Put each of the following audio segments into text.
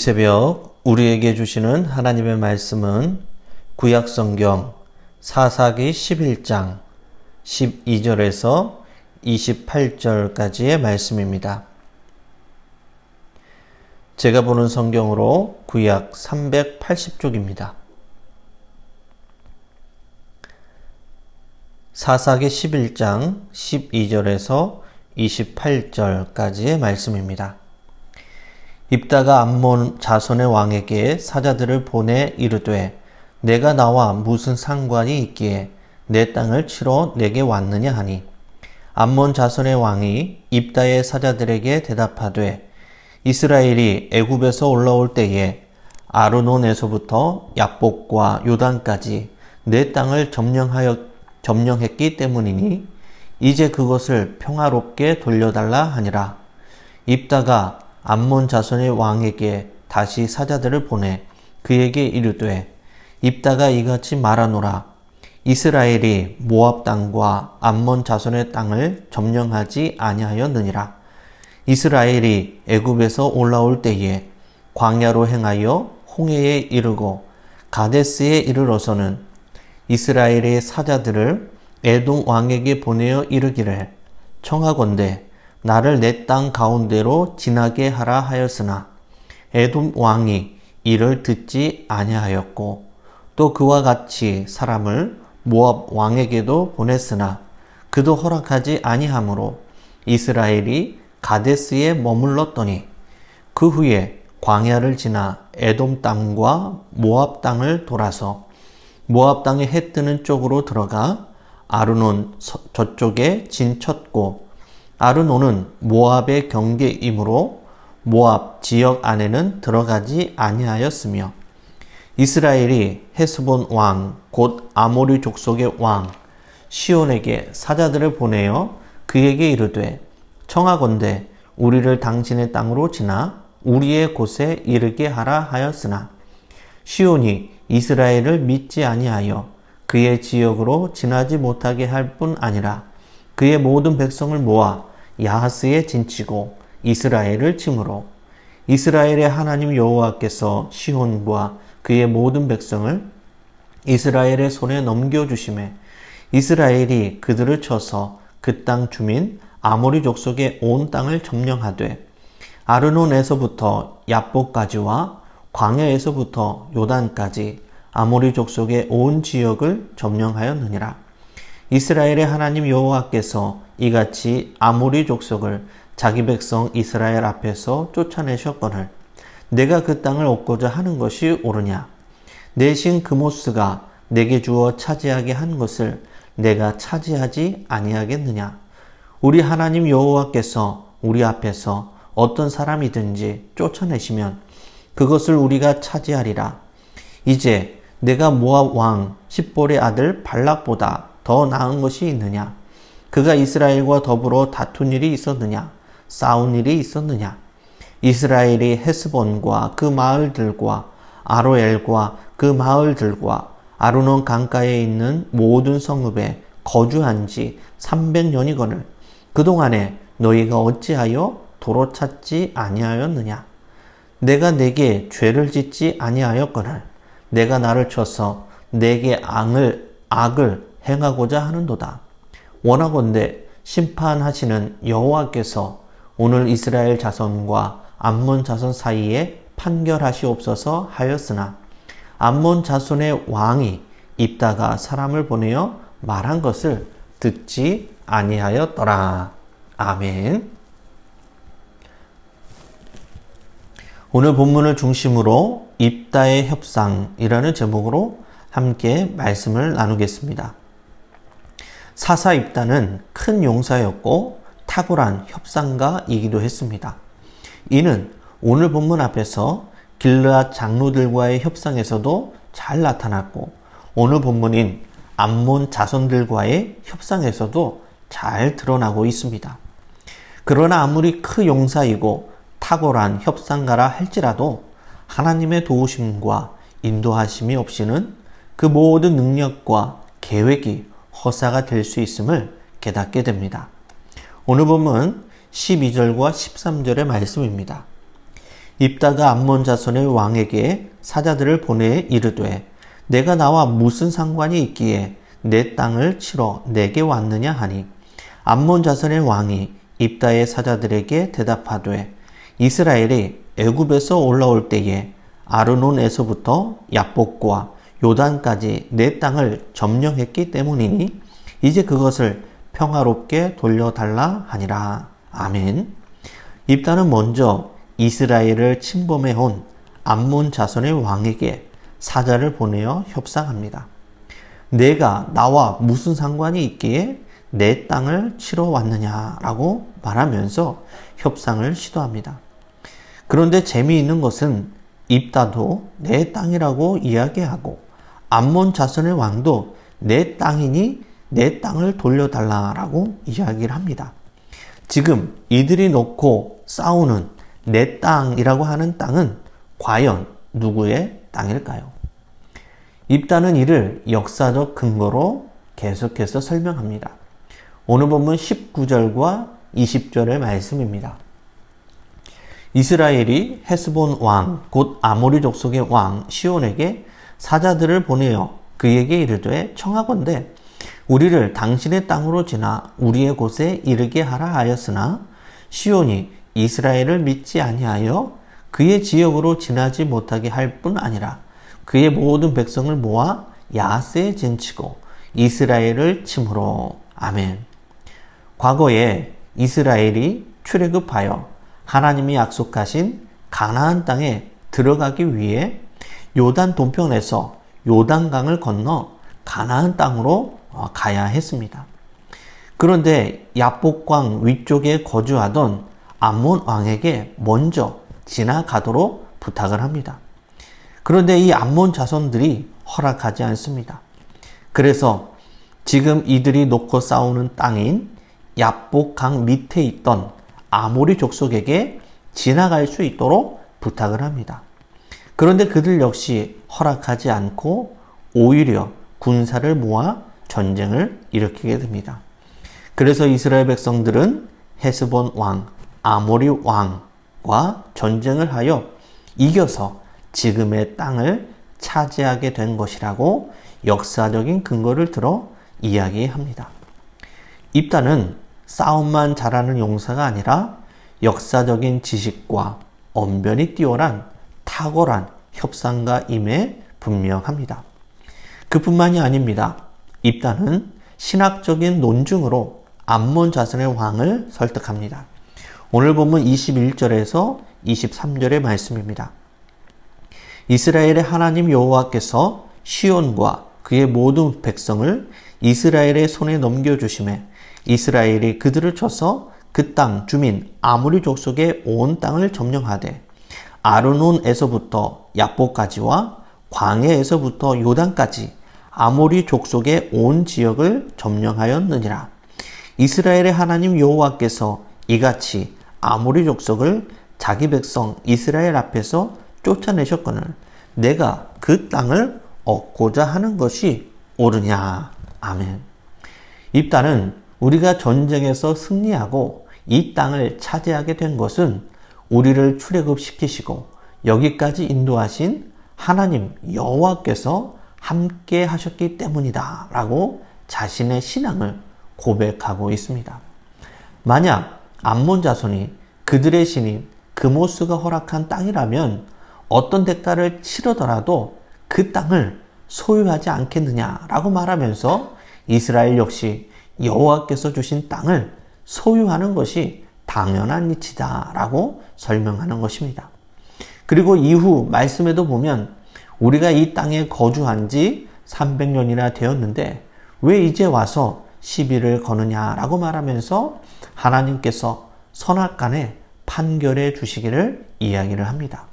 새벽 우리에게 주시는 하나님의 말씀은 구약성경 사사기 11장 12절에서 28절까지의 말씀입니다. 제가 보는 성경으로 구약 380쪽입니다. 사사기 11장 12절에서 28절까지의 말씀입니다. 입다가 암몬 자손의 왕에게 사자들을 보내 이르되 내가 나와 무슨 상관이 있기에 내 땅을 치러 내게 왔느냐 하니? 암몬 자손의 왕이 입다의 사자들에게 대답하되 이스라엘이 애굽에서 올라올 때에 아르논에서부터 약복과 요단까지 내 땅을 점령하여 점령했기 때문이니 이제 그것을 평화롭게 돌려달라 하니라. 입다가 암몬 자손의 왕에게 다시 사자들을 보내 그에게 이르되 입다가 이같이 말하노라. 이스라엘이 모압 땅과 암몬 자손의 땅을 점령하지 아니하였느니라. 이스라엘이 애굽에서 올라올 때에 광야로 행하여 홍해에 이르고 가데스에 이르러서는 이스라엘의 사자들을 에돔 왕에게 보내어 이르기를 청하건대 나를 내 땅 가운데로 지나게 하라 하였으나 에돔 왕이 이를 듣지 아니하였고 또 그와 같이 사람을 모압 왕에게도 보냈으나 그도 허락하지 아니하므로 이스라엘이 가데스에 머물렀더니 그 후에 광야를 지나 에돔 땅과 모압 땅을 돌아서 모압 땅의 해 뜨는 쪽으로 들어가 아르논 저쪽에 진쳤고 아르논은 모압의 경계이므로 모압 지역 안에는 들어가지 아니하였으며 이스라엘이 헤스본 왕 곧 아모리 족속의 왕 시온에게 사자들을 보내어 그에게 이르되 청하건대 우리를 당신의 땅으로 지나 우리의 곳에 이르게 하라 하였으나 시온이 이스라엘을 믿지 아니하여 그의 지역으로 지나지 못하게 할 뿐 아니라 그의 모든 백성을 모아 야하스에 진치고 이스라엘을 침으로 이스라엘의 하나님 여호와께서 시혼과 그의 모든 백성을 이스라엘의 손에 넘겨주심에 이스라엘이 그들을 쳐서 그 땅 주민 아모리 족속의 온 땅을 점령하되 아르논에서부터 야복까지와 광야에서부터 요단까지 아모리 족속의 온 지역을 점령하였느니라. 이스라엘의 하나님 여호와께서 이같이 아모리 족속을 자기 백성 이스라엘 앞에서 쫓아내셨거늘. 내가 그 땅을 얻고자 하는 것이 옳으냐? 내신 그모스가 내게 주어 차지하게 한 것을 내가 차지하지 아니하겠느냐? 우리 하나님 여호와께서 우리 앞에서 어떤 사람이든지 쫓아내시면 그것을 우리가 차지하리라. 이제 내가 모압 왕 십볼의 아들 발락보다 더 나은 것이 있느냐 그가 이스라엘과 더불어 다툰 일이 있었느냐? 싸운 일이 있었느냐? 이스라엘이 헤스본과 그 마을들과 아로엘과 그 마을들과 아르논 강가에 있는 모든 성읍에 거주한 지 300년이거늘 그동안에 너희가 어찌하여 도로 찾지 아니하였느냐? 내가 내게 죄를 짓지 아니하였거늘 내가 나를 쳐서 내게 악을 악을 행하고자 하는도다. 원하건대 심판하시는 여호와께서 오늘 이스라엘 자손과 암몬 자손 사이에 판결하시옵소서 하였으나 암몬 자손의 왕이 입다가 사람을 보내어 말한 것을 듣지 아니하였더라. 아멘. 오늘 본문을 중심으로 입다의 협상이라는 제목으로 함께 말씀을 나누겠습니다. 사사 입단은 큰 용사였고 탁월한 협상가이기도 했습니다. 이는 오늘 본문 앞에서 길르앗 장로들과의 협상에서도 잘 나타났고 오늘 본문인 암몬 자손들과의 협상에서도 잘 드러나고 있습니다. 그러나 아무리 크 용사이고 탁월한 협상가라 할지라도 하나님의 도우심과 인도하심이 없이는 그 모든 능력과 계획이 허사가 될 수 있음을 깨닫게 됩니다. 오늘 보면 12절과 13절의 말씀입니다. 입다가 암몬 자손의 왕에게 사자들을 보내 이르되 내가 나와 무슨 상관이 있기에 내 땅을 치러 내게 왔느냐 하니 암몬 자손의 왕이 입다의 사자들에게 대답하되 이스라엘이 애굽에서 올라올 때에 아르논에서부터 야복과 요단까지 내 땅을 점령했기 때문이니 이제 그것을 평화롭게 돌려달라 하니라. 아멘. 입다는 먼저 이스라엘을 침범해 온 암몬 자손의 왕에게 사자를 보내어 협상합니다. 내가 나와 무슨 상관이 있기에 내 땅을 치러 왔느냐라고 말하면서 협상을 시도합니다. 그런데 재미있는 것은 입다도 내 땅이라고 이야기하고 암몬 자손의 왕도 내 땅이니 내 땅을 돌려달라라고 이야기를 합니다. 지금 이들이 놓고 싸우는 내 땅이라고 하는 땅은 과연 누구의 땅일까요? 입다는 이를 역사적 근거로 계속해서 설명합니다. 오늘 본문 19절과 20절의 말씀입니다. 이스라엘이 헤스본 왕, 곧 아모리 족속의 왕 시온에게 사자들을 보내어 그에게 이르되 청하건대 우리를 당신의 땅으로 지나 우리의 곳에 이르게 하라 하였으나 시온이 이스라엘을 믿지 아니하여 그의 지역으로 지나지 못하게 할 뿐 아니라 그의 모든 백성을 모아 야스에 젠치고 이스라엘을 침으로 아멘. 과거에 이스라엘이 출애굽하여 하나님이 약속하신 가나안 땅에 들어가기 위해 요단 동편에서 요단강을 건너 가나안 땅으로 어, 가야 했습니다. 그런데 야복강 위쪽에 거주하던 암몬 왕에게 먼저 지나가도록 부탁을 합니다. 그런데 이 암몬 자손들이 허락하지 않습니다. 그래서 지금 이들이 놓고 싸우는 땅인 야복강 밑에 있던 아모리 족속에게 지나갈 수 있도록 부탁을 합니다. 그런데 그들 역시 허락하지 않고 오히려 군사를 모아 전쟁을 일으키게 됩니다. 그래서 이스라엘 백성들은 헤스본 왕, 아모리 왕과 전쟁을 하여 이겨서 지금의 땅을 차지하게 된 것이라고 역사적인 근거를 들어 이야기합니다. 입다는 싸움만 잘하는 용사가 아니라 역사적인 지식과 언변이 뛰어난 탁월한 협상가임에 분명합니다. 그뿐만이 아닙니다. 입다는 신학적인 논증으로 암몬 자손의 왕을 설득합니다. 오늘 본문 21절에서 23절의 말씀입니다. 이스라엘의 하나님 여호와께서 시온과 그의 모든 백성을 이스라엘의 손에 넘겨주심에 이스라엘이 그들을 쳐서 그 땅 주민 아무리 족속의 온 땅을 점령하되 아르논에서부터 야보까지와 광해에서부터 요단까지 아모리 족속의 온 지역을 점령하였느니라. 이스라엘의 하나님 여호와께서 이같이 아모리 족속을 자기 백성 이스라엘 앞에서 쫓아내셨거늘 내가 그 땅을 얻고자 하는 것이 옳으냐. 아멘. 입단은 우리가 전쟁에서 승리하고 이 땅을 차지하게 된 것은 우리를 출애굽시키시고 여기까지 인도하신 하나님 여호와께서 함께 하셨기 때문이다. 라고 자신의 신앙을 고백하고 있습니다. 만약 암몬 자손이 그들의 신인 그모스가 허락한 땅이라면 어떤 대가를 치르더라도 그 땅을 소유하지 않겠느냐라고 말하면서 이스라엘 역시 여호와께서 주신 땅을 소유하는 것이 당연한 이치다라고 설명하는 것입니다. 그리고 이후 말씀에도 보면 우리가 이 땅에 거주한 지 300년이나 되었는데 왜 이제 와서 시비를 거느냐라고 말하면서 하나님께서 선악간에 판결해 주시기를 이야기를 합니다.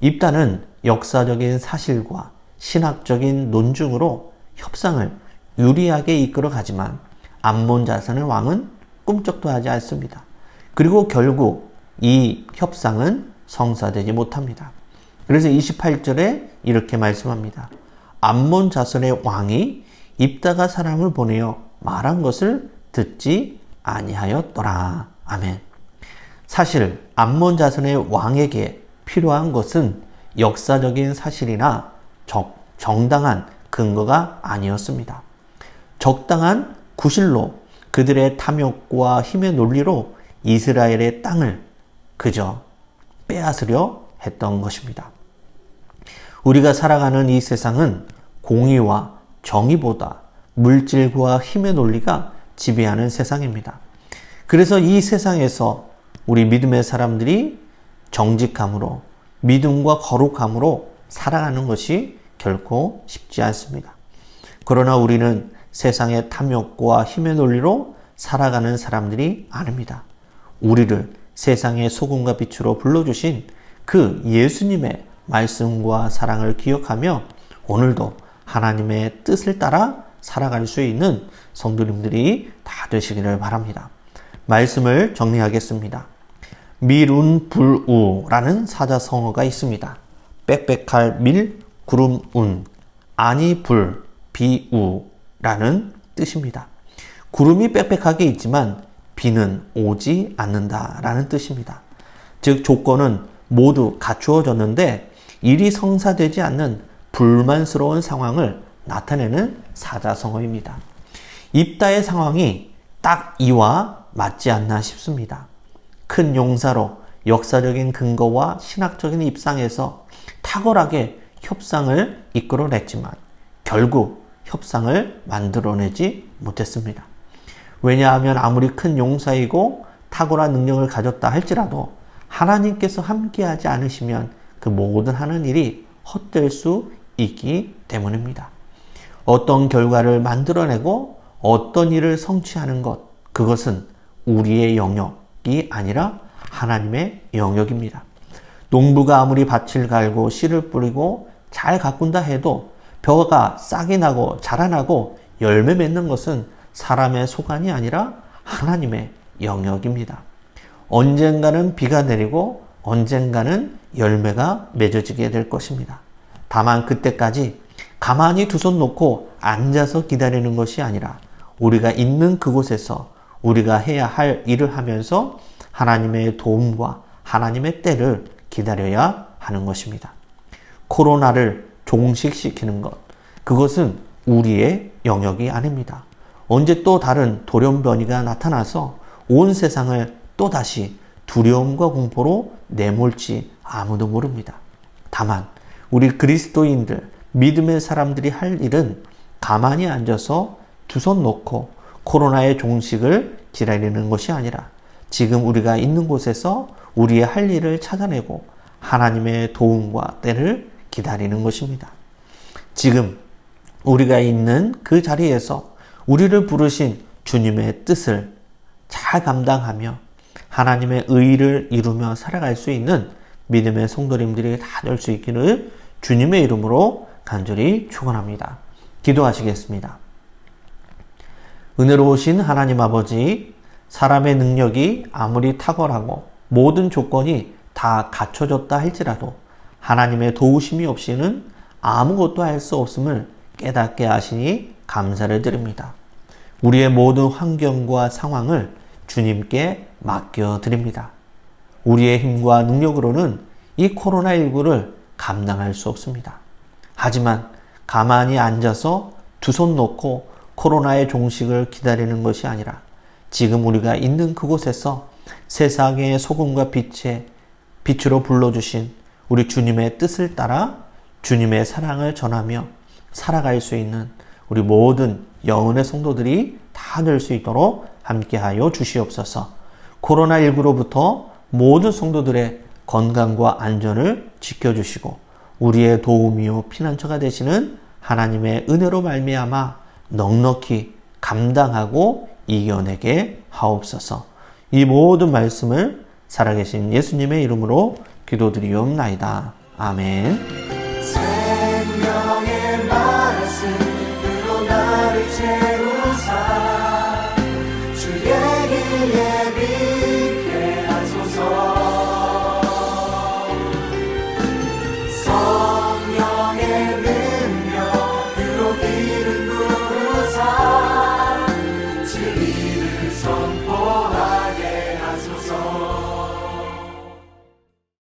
입단은 역사적인 사실과 신학적인 논증으로 협상을 유리하게 이끌어 가지만 암몬 자산의 왕은 꿈쩍도 하지 않습니다. 그리고 결국 이 협상은 성사되지 못합니다. 그래서 28절에 이렇게 말씀합니다. 암몬 자손의 왕이 입다가 사람을 보내어 말한 것을 듣지 아니하였더라. 아멘. 사실 암몬 자손의 왕에게 필요한 것은 역사적인 사실이나 적, 정당한 근거가 아니었습니다. 적당한 구실로 그들의 탐욕과 힘의 논리로 이스라엘의 땅을 그저 빼앗으려 했던 것입니다. 우리가 살아가는 이 세상은 공의와 정의보다 물질과 힘의 논리가 지배하는 세상입니다. 그래서 이 세상에서 우리 믿음의 사람들이 정직함으로 믿음과 거룩함으로 살아가는 것이 결코 쉽지 않습니다. 그러나 우리는 세상의 탐욕과 힘의 논리로 살아가는 사람들이 아닙니다. 우리를 세상의 소금과 빛으로 불러주신 그 예수님의 말씀과 사랑을 기억하며 오늘도 하나님의 뜻을 따라 살아갈 수 있는 성도님들이 다 되시기를 바랍니다. 말씀을 정리하겠습니다. 밀운불우라는 사자성어가 있습니다. 빽빽할 밀, 구름 운, 아니 불, 비우라는 뜻입니다. 구름이 빽빽하게 있지만 비는 오지 않는다라는 뜻입니다. 즉 조건은 모두 갖추어졌는데 일이 성사되지 않는 불만스러운 상황을 나타내는 사자성어입니다. 입다의 상황이 딱 이와 맞지 않나 싶습니다. 큰 용사로 역사적인 근거와 신학적인 입상에서 탁월하게 협상을 이끌어냈지만 결국 협상을 만들어내지 못했습니다. 왜냐하면 아무리 큰 용사이고 탁월한 능력을 가졌다 할지라도 하나님께서 함께하지 않으시면 그 모든 하는 일이 헛될 수 있기 때문입니다. 어떤 결과를 만들어내고 어떤 일을 성취하는 것, 그것은 우리의 영역이 아니라 하나님의 영역입니다. 농부가 아무리 밭을 갈고 씨를 뿌리고 잘 가꾼다 해도 벼가 싹이 나고 자라나고 열매 맺는 것은 사람의 소관이 아니라 하나님의 영역입니다. 언젠가는 비가 내리고 언젠가는 열매가 맺어지게 될 것입니다. 다만 그때까지 가만히 두 손 놓고 앉아서 기다리는 것이 아니라 우리가 있는 그곳에서 우리가 해야 할 일을 하면서 하나님의 도움과 하나님의 때를 기다려야 하는 것입니다. 코로나를 종식시키는 것, 그것은 우리의 영역이 아닙니다. 언제 또 다른 돌연변이가 나타나서 온 세상을 또다시 두려움과 공포로 내몰지 아무도 모릅니다. 다만 우리 그리스도인들, 믿음의 사람들이 할 일은 가만히 앉아서 두 손 놓고 코로나의 종식을 기다리는 것이 아니라 지금 우리가 있는 곳에서 우리의 할 일을 찾아내고 하나님의 도움과 때를 기다리는 것입니다. 지금 우리가 있는 그 자리에서 우리를 부르신 주님의 뜻을 잘 감당하며 하나님의 의를 이루며 살아갈 수 있는 믿음의 성도님들이 다 될 수 있기를 주님의 이름으로 간절히 축원합니다. 기도하시겠습니다. 은혜로우신 하나님 아버지, 사람의 능력이 아무리 탁월하고 모든 조건이 다 갖춰졌다 할지라도 하나님의 도우심이 없이는 아무것도 할 수 없음을 깨닫게 하시니 감사를 드립니다. 우리의 모든 환경과 상황을 주님께 맡겨 드립니다. 우리의 힘과 능력으로는 이 코로나19를 감당할 수 없습니다. 하지만 가만히 앉아서 두 손 놓고 코로나의 종식을 기다리는 것이 아니라 지금 우리가 있는 그곳에서 세상의 소금과 빛의 빛으로 불러주신 우리 주님의 뜻을 따라 주님의 사랑을 전하며 살아갈 수 있는 우리 모든 영혼의 성도들이 다 될 수 있도록 함께하여 주시옵소서. 코로나19로부터 모든 성도들의 건강과 안전을 지켜주시고 우리의 도움이요 피난처가 되시는 하나님의 은혜로 말미암아 넉넉히 감당하고 이겨내게 하옵소서. 이 모든 말씀을 살아계신 예수님의 이름으로 기도드리옵나이다. 아멘. 나를 채우